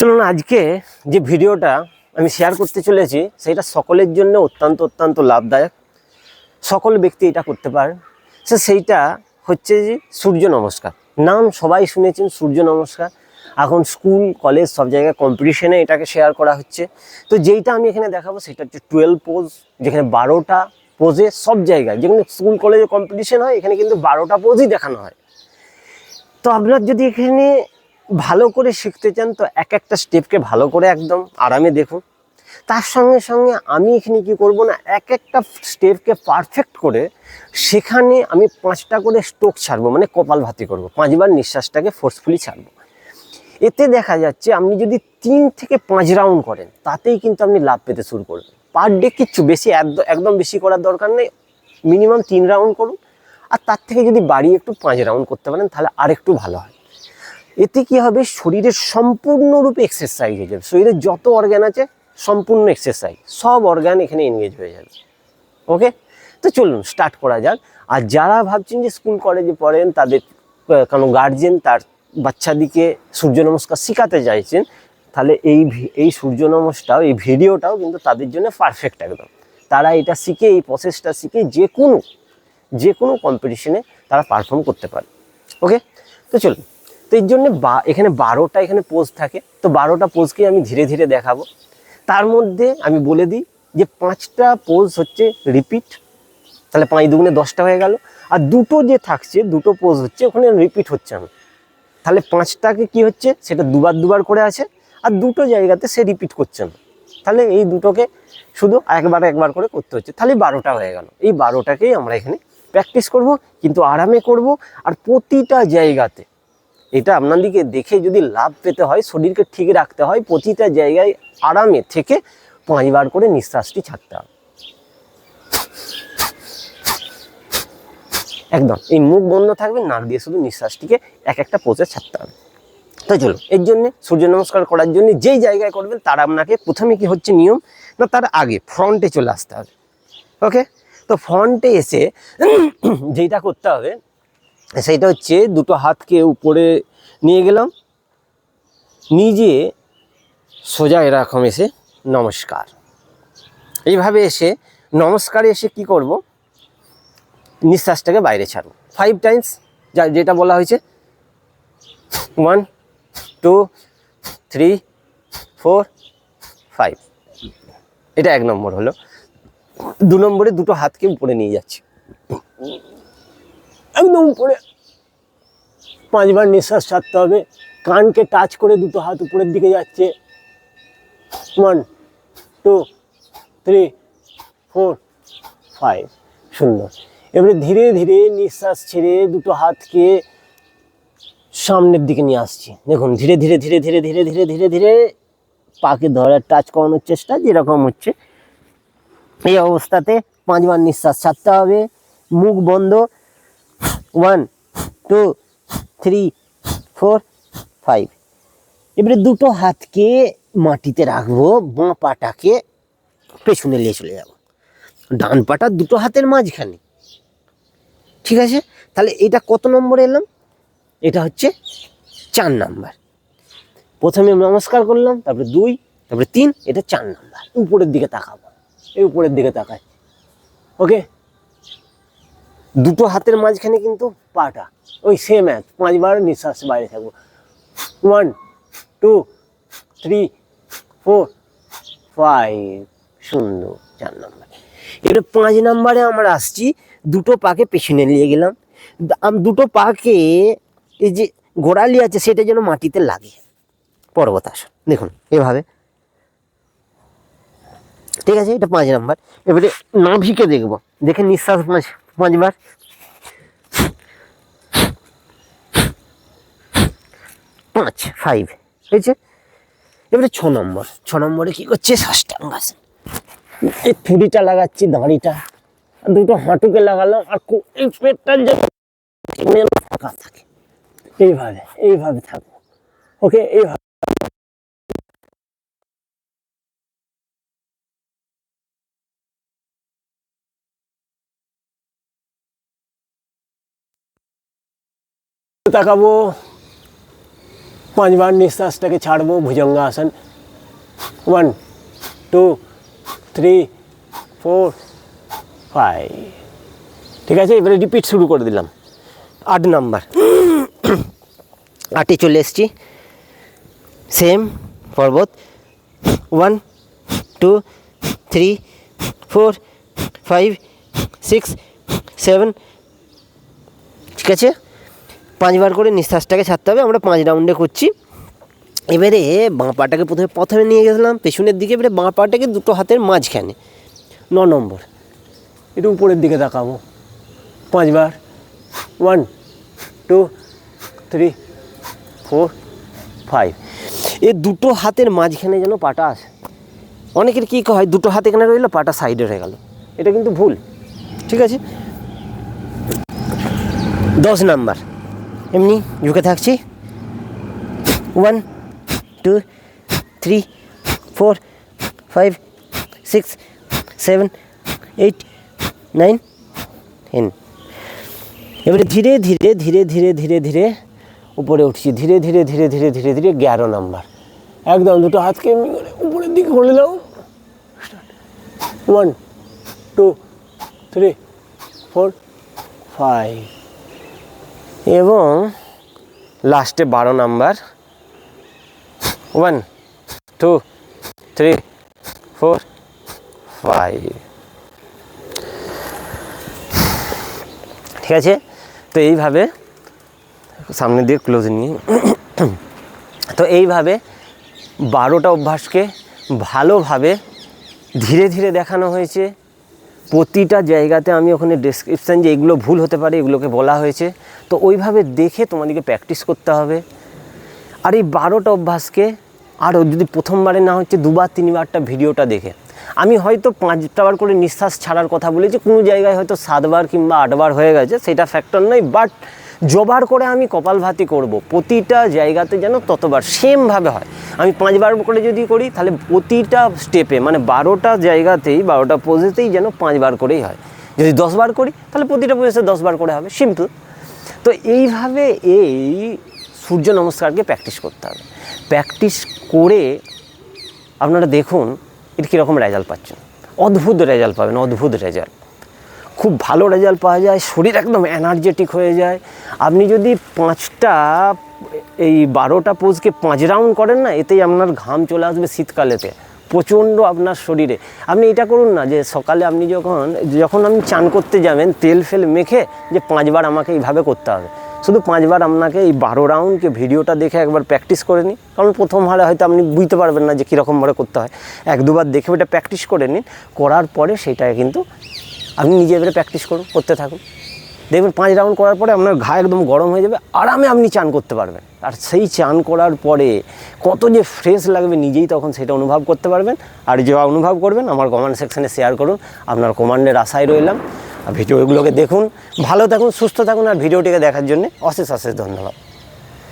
চলুন আজকে যে ভিডিওটা আমি শেয়ার করতে চলেছি, সেটা সকলের জন্য অত্যন্ত অত্যন্ত লাভদায়ক। সকল ব্যক্তি এটা করতে পারেন সে সেইটা হচ্ছে যে সূর্য নমস্কার। নাম সবাই শুনেছেন, সূর্য নমস্কার। এখন স্কুল কলেজ সব জায়গায় কম্পিটিশনে এটাকে শেয়ার করা হচ্ছে। তো যেইটা আমি এখানে দেখাবো, সেটা হচ্ছে টুয়েলভ পোজ যেখানে বারোটা পোজে সব জায়গায়, যেখানে স্কুল কলেজে কম্পিটিশন হয়, এখানে কিন্তু বারোটা পোজই দেখানো হয়। তো আপনার যদি এখানে ভালো করে শিখতে চান, তো এক একটা স্টেপকে ভালো করে একদম আরামে দেখুন। তার সঙ্গে সঙ্গে আমি এখানে কি করব না, এক একটা স্টেপকে পারফেক্ট করে সেখানে আমি পাঁচটা করে স্ট্রোক ছাড়বো মানে কপাল ভাতি করব, পাঁচবার নিঃশ্বাসটাকে ফোর্সফুলি ছাড়বো। এতে দেখা যাচ্ছে আপনি যদি তিন থেকে পাঁচ রাউন্ড করেন, তাতেই কিন্তু আপনি লাভ পেতে শুরু করবেন। পার ডে কিচ্ছু বেশি একদ- একদম বেশি করার দরকার নেই মিনিমাম তিন রাউন্ড করুন। আর তার থেকে যদি বাড়িয়ে একটু পাঁচ রাউন্ড করতে পারেন, তাহলে আরেকটু ভালো হয়। এতে কি হবে? শরীরের সম্পূর্ণরূপে এক্সারসাইজ হয়ে যাবে। শরীরের যত অর্গান আছে, সম্পূর্ণ এক্সারসাইজ সব অর্গান এখানে এনগেজ হয়ে যাবে। ওকে তো চলুন স্টার্ট করা যাক। আর যারা ভাবছেন যে স্কুল কলেজে পড়েন, তাদের কোনো গার্জেন তার বাচ্চাদিকে সূর্য নমস্কার শেখাতে চাইছেন, তাহলে এই এই সূর্য নমস্কার, এই ভিডিওটাও কিন্তু তাদের জন্য পারফেক্ট একদম। তারা এটা শিখে, এই প্রসেসটা শিখে যে কোনো যে কোনো কম্পিটিশনে তারা পারফর্ম করতে পারে। ওকে তো চলুন। তো এর জন্য বা, এখানে বারোটা এখানে পোজ থাকে। তো বারোটা পোজকে আমি ধীরে ধীরে দেখাবো। তার মধ্যে আমি বলে দিই যে পাঁচটা পোজ হচ্ছে রিপিট তাহলে পাঁচ দুগুণে দশটা হয়ে গেল। আর দুটো যে থাকছে, দুটো পোজ হচ্ছে, ওখানে রিপিট হচ্ছে না তাহলে পাঁচটাকে কি হচ্ছে? সেটা দুবার দুবার করে আছে। আর দুটো জায়গাতে সে রিপিট করছে না তাহলে এই দুটোকে শুধু একবার একবার করে করতে হচ্ছে। তাহলে বারোটা হয়ে গেল। এই বারোটাকেই আমরা এখানে প্র্যাকটিস করব, কিন্তু আরামে করব। আর প্রতিটা জায়গাতে এটা আপনাদেরকে দেখে যদি লাভ পেতে হয়, শরীরকে ঠিক রাখতে হয় প্রতিটা জায়গায় আরামে থেকে পাঁচবার করে নিঃশ্বাসটি ছাড়তে হবে। একদম, এই মুখ বন্ধ থাকবে, নাক দিয়ে শুধু নিঃশ্বাসটিকে এক একটা পোজে ছাড়তে হবে। তাই চলো, এর জন্য সূর্য নমস্কার করার জন্য যেই জায়গায় করবেন, তার আপনাকে প্রথমে কি হচ্ছে নিয়ম? না, তার আগে ফ্রন্টে চলে আসতে হবে। ওকে তো ফ্রন্টে এসে যেইটা করতে হবে সেইটা হচ্ছে দুটো হাতকে উপরে নিয়ে গেলাম। নিজে সোজা এরকম এসে নমস্কার। এইভাবে এসে নমস্কারে এসে কি করব? নিঃশ্বাসটাকে বাইরে ছাড়বো। ফাইভ টাইমস যা যেটা বলা হয়েছে। One two three four five এটা এক নম্বর হলো। দু নম্বরে দুটো হাতকে উপরে নিয়ে যাচ্ছি। একদম উপরে। পাঁচবার নিঃশ্বাস ছাড়তে হবে। কানকে টাচ করে দুটো হাত উপরের দিকে যাচ্ছে। One two three four five সুন্দর। এবারে ধীরে ধীরে নিঃশ্বাস ছেড়ে দুটো হাতকে সামনের দিকে নিয়ে আসছি। দেখুন, ধীরে ধীরে ধীরে ধীরে ধীরে ধীরে ধীরে ধীরে পাকে ধরার টাচ করানোর চেষ্টা যেরকম হচ্ছে। এই অবস্থাতে পাঁচবার নিঃশ্বাস ছাড়তে হবে। মুখ বন্ধ। One two three four five এবারে দুটো হাতকে মাটিতে রাখব, বাঁ পাটাকে পেছনে নিয়ে চলে যাব। ডান পাটা দুটো হাতের মাঝখানে। ঠিক আছে? তাহলে এটা কত নম্বর এলাম? এটা হচ্ছে চার নাম্বার। প্রথমে নমস্কার করলাম, তারপরে দুই, তারপরে তিন, এটা চার নাম্বার। উপরের দিকে তাকাবো। এই উপরের দিকে তাকায় ওকে? দুটো হাতের মাঝখানে কিন্তু পাটা। ওই সেম এক। পাঁচবার নিঃশ্বাস বাইরে থাকব। One two three four five সুন্দর চার নম্বর এবারে পাঁচ নম্বরে আমরা আসছি। দুটো পাকে পেছনে নিয়ে গেলাম। দুটো পাকে এই যে গোড়ালি আছে, সেটা যেন মাটিতে লাগে। পর্বতাসন। দেখুন, এভাবে। ঠিক আছে, এটা পাঁচ নাম্বার এবারে নাভিকে দেখব। দেখে নিঃশ্বাস পাঁচ পাঁচবার পাঁচ ফাইভ হয়েছে এবারে ছ নম্বর। ছ নম্বরে কি করছে? ষষ্ঠাঙ্গাসন এই থুড়িটা লাগাচ্ছি, দাঁড়িটা। দুটো হাঁটুকে লাগালাম, আর এই পেটটা যেন ফাঁকা থাকে। এইভাবে এইভাবে থাকব। ওকে এইভাবে। তাকাবো পাঁচবার নিঃশ্বাসটাকে ছাড়বো bhujangasana one two three four five ঠিক আছে এবারে রিপিট শুরু করে দিলাম আট নাম্বার আটে চলে এসছি সেম পর্বত one two three four five six seven ঠিক আছে পাঁচবার করে নিঃশ্বাসটাকে ছাড়তে হবে, আমরা পাঁচ রাউন্ডে করছি। এবারে বাঁ পাটাকে প্রথমে প্রথমে নিয়ে গেছিলাম, পেছনের দিকে এবারে বাঁ পাটাকে দুটো হাতের মাঝখানে, ন নম্বর। একটু উপরের দিকে তাকাবো। পাঁচবার one two three four five এই দুটো হাতের মাঝখানে যেন পাটা আসে, অনেকের কী হয়, দুটো হাত এখানে রইল, পাটা সাইডে হয়ে গেল। এটা কিন্তু ভুল, ঠিক আছে? দশ নাম্বার। এমনি ঝুঁকে থাকছি। One two three four five six seven eight nine ten এবারে ধীরে ধীরে ধীরে ধীরে ধীরে ধীরে উপরে উঠছি। ধীরে ধীরে ধীরে ধীরে ধীরে ধীরে এগারো নাম্বার। একদম দুটো হাতকে উপরের দিকে করে দাও। One two three four five এবং লাস্টে বারো number. One two three four five ঠিক আছে? তো এইভাবে সামনে দিয়ে ক্লোজ নিয়ে। তো এইভাবে বারোটা অভ্যাসকে ভালোভাবে ধীরে ধীরে দেখানো হয়েছে। প্রতিটা জায়গাতে আমি ওখানে ডেসক্রিপশান যে এগুলো ভুল হতে পারে, এগুলোকে বলা হয়েছে। তো ওইভাবে দেখে তোমাদেরকে প্র্যাকটিস করতে হবে। আর এই বারোটা অভ্যাসকে আরও যদি প্রথমবারে না হচ্ছে, দুবার, তিনবারটা ভিডিওটা দেখে। আমি হয়তো পাঁচটাবার করে নিঃশ্বাস ছাড়ার কথা বলেছি, কোনো জায়গায় হয়তো সাতবার কিংবা আটবার হয়ে গেছে, সেটা ফ্যাক্টর নয় বাট জবার করে আমি কপালভাতি করব। প্রতিটা জায়গাতে যেন ততবার সেমভাবে হয়। আমি পাঁচবার করে যদি করি, তাহলে প্রতিটা স্টেপে মানে বারোটা জায়গাতেই, বারোটা পোজেতেই যেন পাঁচবার করেই হয়। যদি দশবার করি, তাহলে প্রতিটা পোজেতে দশবার করে হবে। সিম্পল তো এইভাবে এই সূর্য নমস্কারকে প্র্যাকটিস করতে হবে। প্র্যাকটিস করে আপনারা দেখুন, এর কীরকম রেজাল্ট পাচ্ছেন। অদ্ভুত রেজাল্ট পাবেন, অদ্ভুত রেজাল্ট খুব ভালো রেজাল্ট পাওয়া যায়, শরীর একদম এনার্জেটিক হয়ে যায়। আপনি যদি পাঁচটা, এই বারোটা পোজকে পাঁচ রাউন্ড করেন না, এতেই আপনার ঘাম চলে আসবে শীতকালেতে। প্রচণ্ড আপনার শরীরে। আপনি এটা করুন না যে সকালে আপনি যখন যখন আপনি চান করতে যাবেন, তেল ফেল মেখে যে পাঁচবার আমাকে এইভাবে করতে হবে। শুধু পাঁচবার আপনাকে এই বারো রাউন্ডকে ভিডিওটা দেখে একবার প্র্যাকটিস করে নিন। কারণ প্রথম হারে হয়তো আপনি বুঝতে পারবেন না যে কীরকমভাবে করতে হয়। এক দুবার দেখে ওটা প্র্যাকটিস করে নিন। করার পরে সেটাকে কিন্তু আপনি নিজে এবারে প্র্যাকটিস করুন, করতে থাকুন। দেখবেন পাঁচ রাউন্ড করার পরে আপনার ঘা একদম গরম হয়ে যাবে, আরামে আপনি চান করতে পারবেন। আর সেই চান করার পরে কত যে ফ্রেশ লাগবে নিজেই তখন সেটা অনুভব করতে পারবেন। আর যে অনুভব করবেন, আমার কমেন্ট সেকশানে শেয়ার করুন। আপনার কমান্ডের আশায় রইলাম। আর ভিডিওগুলোকে দেখুন। ভালো থাকুন, সুস্থ থাকুন, আর ভিডিওটিকে দেখার জন্য অশেষ অশেষ ধন্যবাদ।